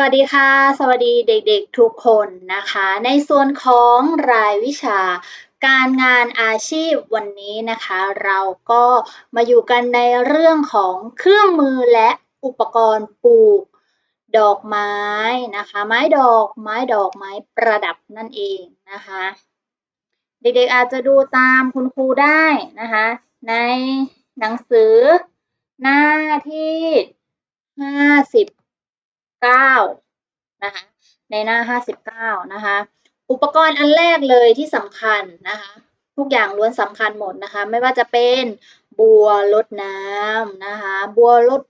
วัสดีค่ะ สวัสดีเด็กๆทุกคนนะคะ ในส่วนของรายวิชาการงานอาชีพวันนี้นะคะ เราก็มาอยู่กันในเรื่องของเครื่องมือและอุปกรณ์ปลูกดอกไม้นะคะ ไม้ดอกไม้ดอกไม้ประดับนั่นเองนะคะ เด็กๆอาจจะดูตามคุณครูได้นะคะ ในหนังสือหน้าที่ห้าสิบเก้านะคะในหน้าห้าสิบเก้านะคะอุปกรณ์อันแรกเลยที่สำคัญนะคะทุกอย่างล้วนสำคัญหมดนะคะไม่ว่าจะเป็นบัวลดน้ำนะคะบัวลด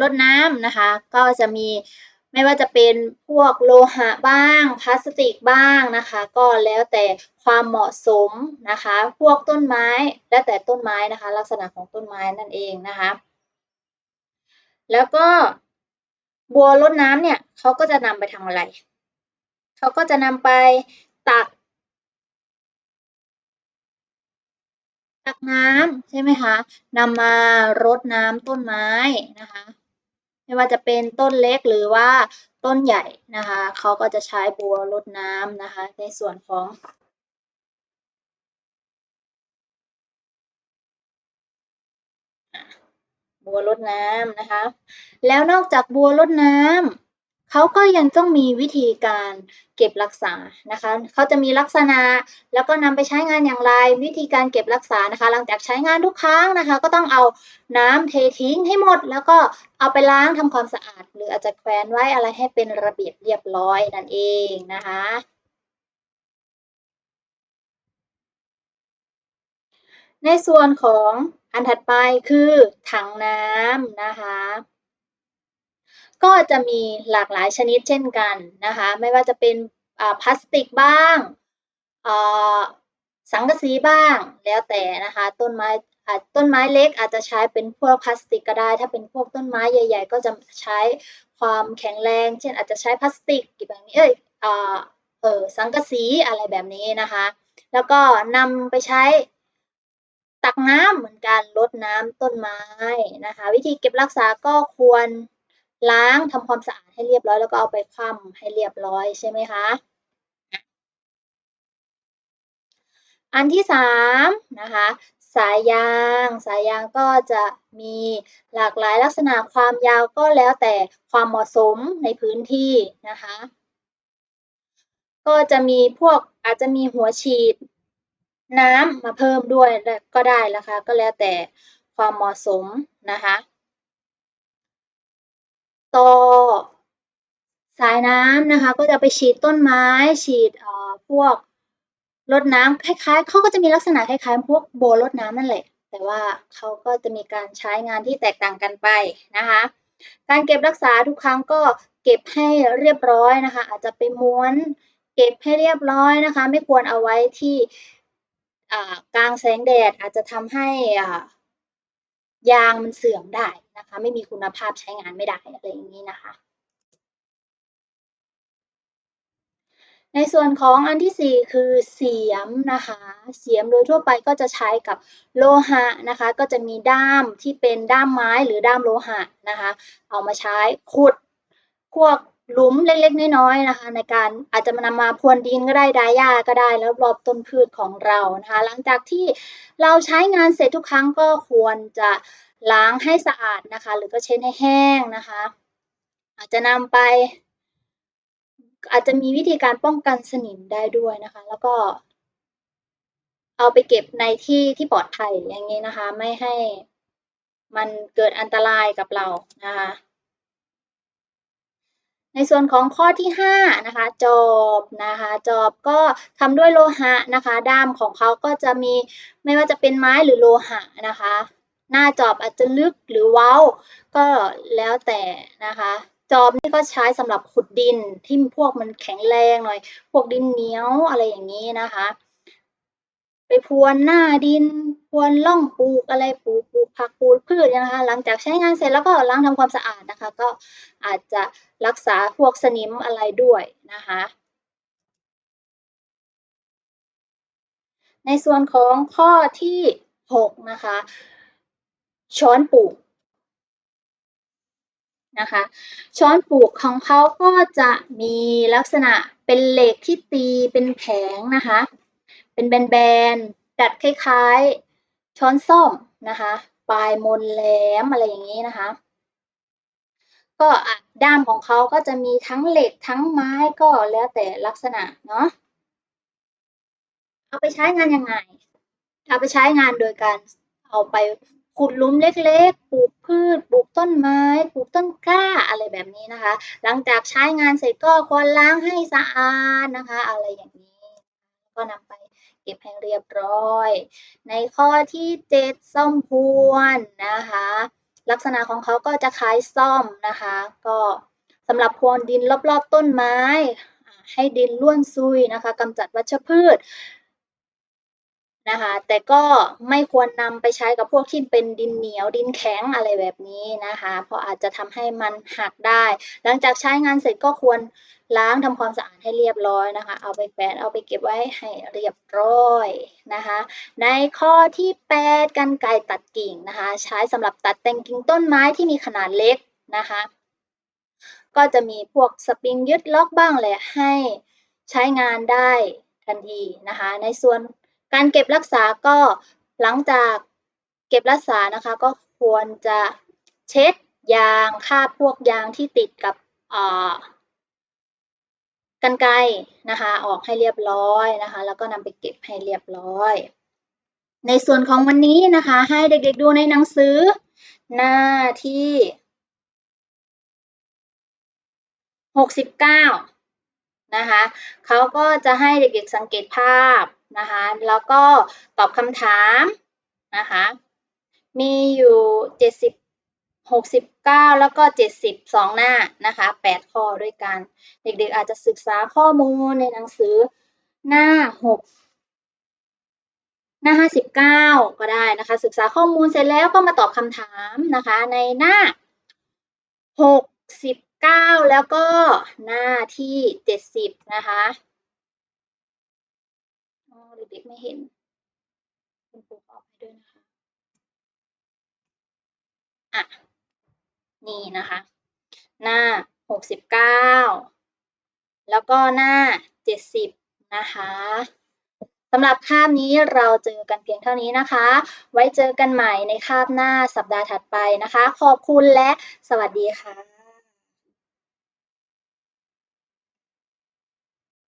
ลดน้ำนะคะก็จะมีไม่ว่าจะเป็นพวกโลหะบ้าง พลาสติกบ้างนะคะ ก็แล้วแต่ความเหมาะสมนะคะ พวกต้นไม้แล้วแต่ต้นไม้นะคะ ลักษณะของต้นไม้นั่นเองนะคะ แล้วก็ บัวรดน้ำเนี่ยเขาก็จะนำไปทำอะไร เขาก็จะนำไปตัก ตักน้ำใช่ไหมคะนำมารดน้ำต้นไม้นะคะ ไม่ว่าจะเป็นต้นเล็กหรือว่าต้นใหญ่นะคะ เขาก็จะใช้บัวรดน้ำนะคะ ในส่วนของ บัวรดน้ำนะคะ แล้วนอกจากบัวรดน้ำเขาก็ยังต้องมีวิธีการเก็บรักษานะคะเขาจะมีลักษณะแล้วก็นำไปใช้งานอย่างไร วิธีการเก็บรักษานะคะ หลังจากใช้งานทุกครั้งนะคะ ก็ต้องเอาน้ำเททิ้งให้หมด แล้วก็เอาไปล้างทำความสะอาด หรืออาจจะแขวนไว้อะไรให้เป็นระเบียบเรียบร้อยนั่นเองนะคะในส่วนของ อันถัดไปคือถังน้ำนะคะ ก็จะมีหลากหลายชนิดเช่นกันนะคะ ไม่ว่าจะเป็นพลาสติกบ้างสังกะสีบ้างแล้วแต่นะคะ ต้นไม้ต้นไม้เล็กอาจจะใช้เป็นพวกพลาสติกก็ได้ ถ้าเป็นพวกต้นไม้ใหญ่ ๆ ก็จะใช้ความแข็งแรง เช่นอาจจะใช้พลาสติกแบบนี้เอ้ยเออสังกะสีอะไรแบบนี้นะคะ แล้วก็นำไปใช้ ตักน้ำเหมือนกันลดน้ำต้นไม้นะคะ วิธีเก็บรักษาก็ควรล้างทำความสะอาดให้เรียบร้อย แล้วก็เอาไปคว่ำให้เรียบร้อยใช่ไหมคะอันที่สามนะคะสายยาง สายยางก็จะมีหลากหลายลักษณะความยาวก็แล้วแต่ความเหมาะสมในพื้นที่นะคะ ก็จะมีพวกอาจจะมีหัวฉีด น้ำมาเพิ่มด้วยก็ได้นะคะ ก็แล้วแต่ความเหมาะสมนะคะต่อสายน้ำนะคะ ก็จะไปฉีดต้นไม้ฉีดพวกรดน้ำคล้ายๆเขาก็จะมีลักษณะคล้ายๆพวกโบรดน้ำนั่นแหละ แต่ว่าเขาก็จะมีการใช้งานที่แตกต่างกันไปนะคะ การเก็บรักษาทุกครั้งก็เก็บให้เรียบร้อยนะคะ อาจจะไปม้วน เก็บให้เรียบร้อยนะคะ ไม่ควรเอาไว้ที่ กลางแสงแดดอาจจะทำให้ยางมันเสื่อมได้นะคะ ไม่มีคุณภาพใช้งานไม่ได้อะไรอย่างนี้นะคะ ในส่วนของอันที่ 4 คือเสียมนะคะ เสียมโดยทั่วไปก็จะใช้กับโลหะนะคะ ก็จะมีด้ามที่เป็นด้ามไม้หรือด้ามโลหะนะคะ เอามาใช้ขุดพวก หลุมเล็กๆน้อยๆนะคะ ในการอาจจะมานำมาพรวนดินก็ได้ดายหญ้าก็ได้แล้วรอบต้นพืชของเรานะคะ หลังจากที่เราใช้งานเสร็จทุกครั้งก็ควรจะล้างให้สะอาดนะคะ หรือก็เช็ดให้แห้งนะคะ อาจจะนำไป อาจจะมีวิธีการป้องกันสนิมได้ด้วยนะคะ แล้วก็ เอาไปเก็บในที่ที่ปลอดภัยอย่างนี้นะคะ ไม่ให้มันเกิดอันตรายกับเรานะคะ ในส่วนของข้อที่5นะคะจอบนะคะจอบก็ทำด้วยโลหะนะคะ ด้ามของเขาก็จะมีไม่ว่าจะเป็นไม้หรือโลหะนะคะ หน้าจอบอาจจะลึกหรือเว้า ก็แล้วแต่นะคะจอบนี่ก็ใช้สำหรับขุดดินที่พวกมันแข็งแรงหน่อย พวกดินเหนียวอะไรอย่างนี้นะคะ ไปพรวนหน้าดิน พรวนล่องปลูกอะไรปลูกปลูกผักปลูกพืชนะคะ หลังจากใช้งานเสร็จแล้วก็ล้างทำความสะอาดนะคะ ก็อาจจะรักษาพวกสนิมอะไรด้วยนะคะ ในส่วนของข้อที่ 6 นะคะ ช้อนปลูกนะคะช้อนปลูกของเขาก็จะมีลักษณะเป็นเหล็กที่ตีเป็นแผงนะคะ เป็นแบนๆดัดคล้ายๆ ช้อนส้อมนะคะ ปลายมนแหลมอะไรอย่างนี้นะคะ ก็ด้ามของเขาก็จะมีทั้งเหล็กทั้งไม้ก็แล้วแต่ลักษณะเนาะเอาไปใช้งานยังไง เอาไปใช้งานโดยการเอาไปขุดลุมเล็กๆ ปลูกพืช ปลูกต้นไม้ ปลูกต้นกล้าอะไรแบบนี้นะคะ หลังจากใช้งานเสร็จก็ควรล้างให้สะอาดนะคะ อะไรอย่างนี้ ก็นำไป เก็บให้เรียบร้อย ในข้อที่เจ็ดซ่อมพวนนะคะ ลักษณะของเขาก็จะคล้ายซ่อมนะคะ ก็สำหรับพรวนดินรอบๆต้นไม้ ให้ดินล่วนซุยนะคะกำจัดวัชพืช นะคะ แต่ก็ไม่ควรนำไปใช้กับพวกที่เป็นดินเหนียวดินแข็งอะไรแบบนี้นะคะ เพราะอาจจะทำให้มันหักได้ หลังจากใช้งานเสร็จก็ควรล้างทำความสะอาดให้เรียบร้อยนะคะ เอาไปแปะเอาไปเก็บไว้ให้เรียบร้อยนะคะ ในข้อที่ 8กันไกตัดกิ่งนะคะ ใช้สำหรับตัดแต่งกิ่งต้นไม้ที่มีขนาดเล็กนะคะ ก็จะมีพวกสปริงยึดล็อกบ้างแหละให้ใช้งานได้ทันทีนะคะ ในส่วน การเก็บรักษาก็หลังจากเก็บรักษานะคะ ก็ควรจะเช็ดยางคาบพวกยางที่ติดกับกันไกนะคะ ออกให้เรียบร้อยนะคะ แล้วก็นำไปเก็บให้เรียบร้อย ในส่วนของวันนี้นะคะ ให้เด็กๆดูในหนังสือ หน้าที่ 69 นะคะเขาก็จะให้เด็กๆสังเกตภาพนะคะแล้วก็ตอบคำถามนะคะมีอยู่ 70 69 แล้วก็ 72 หน้านะคะ 8 ข้อด้วยกัน เด็กๆอาจจะศึกษาข้อมูลในหนังสือหน้า 6 หน้า 59 ก็ได้นะคะ ศึกษาข้อมูลเสร็จแล้วก็มาตอบคำถามนะคะในหน้า 9 แล้วก็หน้าที่ 70 นะคะเด็กๆไม่เห็นคุณครูออกให้ด้วยนะคะอะนี่นะคะ หน้า 69 แล้วก็หน้า 70 นะคะสำหรับคาบนี้เราเจอกันเพียงเท่านี้นะคะ ไว้เจอกันใหม่ในคาบหน้าสัปดาห์ถัดไปนะคะ ขอบคุณและสวัสดีค่ะ